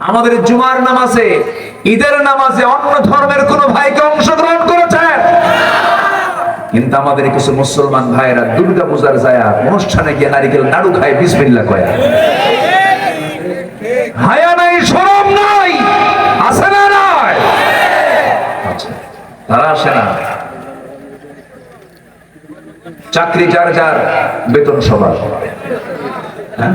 আমাদের জুমার নামাজে ঈদের নামাজে অন্য ধর্মের কোন ভাইকে অংশগ্রহণ করেছেন? কিন্তু আমাদের কিছু মুসলমান ভাইরা দুর্গা পূজার যায় অনুষ্ঠানে গিয়ে নারিকেল নাড়ু খায় বিসমিল্লা কয়া। হায়া নাই সরম নাই আছে না আচ্ছা, তারা আসে না। চাকরি যার যার বেতন সবার। হ্যাঁ?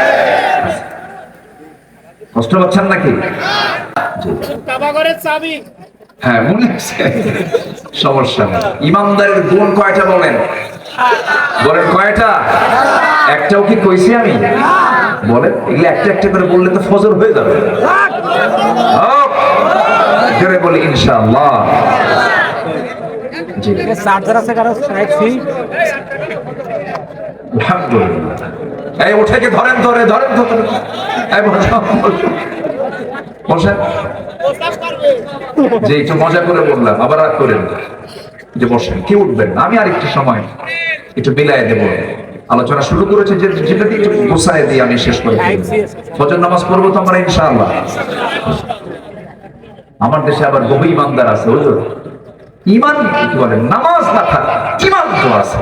কষ্ট পাচ্ছেন নাকি? হ্যাঁ মনে আছে। সমস্যা নেই। ইমানদারের গুণ কয়টা বলেন? বলেন কয়টা? একটাও কি কইছি আমি? বলেন এগুলো একটা একটা করে বললে তো ফজর হয়ে যাবে। হোক। জোরে বলি ইনশাআল্লাহ। জি। চার্জার আছে কারও আলহামদুলিল্লাহ। এই উঠে কি ধরেন, ধরে, ধরেন যে একটু মজা করে বললাম, আবার রাগ করেন যে বসেন, কি উঠবেন? আমি আর একটু সময় একটু বিলায় দেব। আলোচনা শুরু করেছে, যে যেটা দিয়ে একটু গোসায় দিয়ে আমি শেষ করে। ফজর নামাজ পড়ব তো আমরা ইনশাআল্লাহ। আমার দেশে আবার বহু ইমানদার আছে বুঝলো ইমান কি বলে নামাজ না থাক, ইমান তো আছে।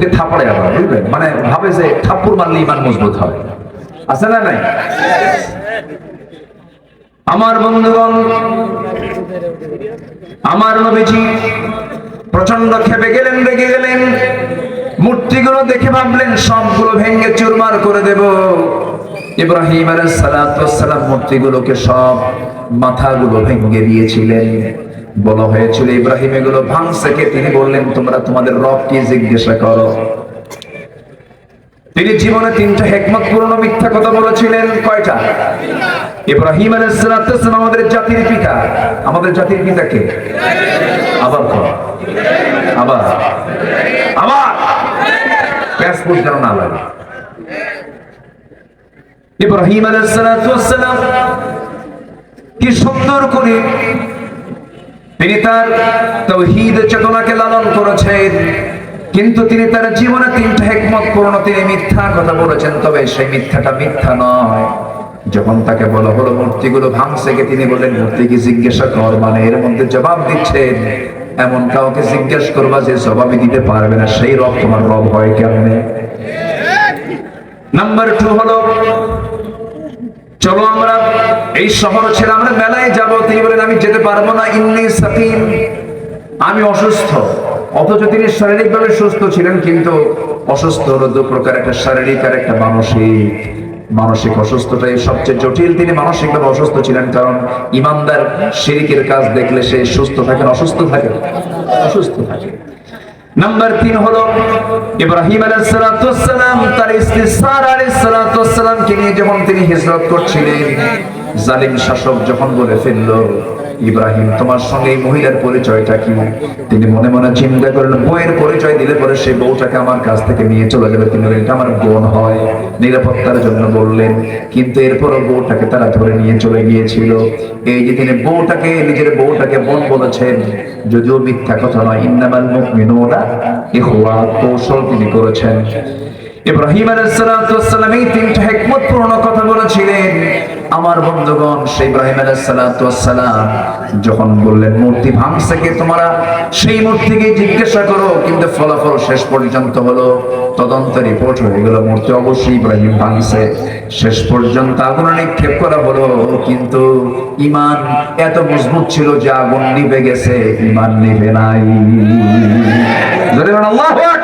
বুকে থাপড়ে আবার, বুঝলেন? মানে ভাবে যে থাপ্পড় মারলে ইমান মজবুত হয় আছে না নাই? আমার বন্ধুগণ, আমার নবীজি প্রচণ্ড খেপে গেলেন, রেগে গেলেন। মূর্তিগুলো দেখে ভাবলেন, সবগুলো ভেঙে চুরমার করে দেব। ইব্রাহিম আলাইহিস সালাম মূর্তিগুলোকে সব মাথাগুলো ভেঙে দিয়েছিলেন। বলা হয়েছিল, ইব্রাহিম, এগুলো ভাঙছে কে? তিনি বললেন, তোমরা তোমাদের রবকে জিজ্ঞাসা করো। তিনি জীবনে তিনটা হেকমত পূর্ণ মিথ্যা কথা বলেছিলেন। কয়টা? ইব্রাহিম আলাইহিসসালাম আমাদের জাতির পিতা। আমাদের জাতির পিতা কে? আবার আবার। আবার। প্যাসপোর্ট যেন না লাগে। ইব্রাহিম আলাইহিসসালাম কি সুন্দর করে তিনি তার তৌহিদ চেতনাকে লালন করেছেন। কিন্তু তিনি তার জীবনে তিনটা হেকমত পূর্ণ তিনি মিথ্যা কথা বলেছেন তবে সেই মিথ্যাটা মিথ্যা নয়। যখন তাকে বলা হলো মূর্তিগুলো ভাঙছে কে তিনি বললেন মূর্তিকে জিজ্ঞাসা কর মানে এর মধ্যে জবাব দিচ্ছেন। এমন কাউকে জিজ্ঞেস করবা যে জবাবই দিতে পারবে না সেই রব তোমার রব হয় কেমনে? নাম্বার টু হলো চলো আমরা এই শহর ছেড়ে আমরা মেলায় যাব, তিনি বলেন, আমি যেতে পারব না, ইন্নি সাকিম আমি অসুস্থ। অথচ তিনি শারীরিকভাবে সুস্থ ছিলেন, কিন্তু অসুস্থ হলো দু প্রকার, একটা শারীরিক আর একটা মানসিক। মানসিক অসুস্থটাই সবচেয়ে জটিল। তিনি মানসিকভাবে অসুস্থ ছিলেন, কারণ ইমানদার শিরিকের কাজ দেখলে সে সুস্থ থাকে না অসুস্থ থাকে অসুস্থ থাকে নাম্বার তিন হলো, ইব্রাহিম আলাইহিসসালাম তার স্ত্রী সারা আলাইহিসসালামকে নিয়ে, যখন তিনি হিজরত করছিলেন জালিম শাসক যখন বলে ফেলল, ইব্রাহিম, তোমার সঙ্গে এই মহিলার পরিচয়টা কি? তিনি মনে মনে চিন্তা করলেন, বইয়ের পরিচয় দিলে পরে সেই বউটাকে আমার কাছ থেকে নিয়ে চলে যাবে তিনি এটা আমার বোন হয়। নিরাপত্তার জন্য বললেন, কিন্তু এরপরও বউটাকে তারা ধরে নিয়ে চলে গিয়েছিল। এই যে তিনি বউটাকে, নিজের বউটাকে বোন বলেছেন, যদিও মিথ্যা কথা নয়, ইন্নামাল মুমিনুনা ইখওয়া কৌশল তিনি করেছেন। ইব্রাহিম আলাইহিসসালাম এই তিনটা হিকমত পূর্ণ কথা বলেছিলেন। আমার বন্ধুগণ, সেই ইব্রাহিম আলাইহিসসালাম যখন বললেন, মূর্তি ভাঙছে কে তোমরা? সেই মূর্তিকে জিজ্ঞাসা করো, কিন্তু ফলাফল শেষ পর্যন্ত হলো, তদন্ত রিপোর্ট হয়ে গেল, মূর্তি অবশ্যই ইব্রাহিম ভাঙছে। শেষ পর্যন্ত আগুনে নিক্ষেপ করা হলো, কিন্তু ইমান এত মজবুত ছিল যে আগুন নিভে গেছে, ইমান নিভে নাই। আল্লাহু আকবার!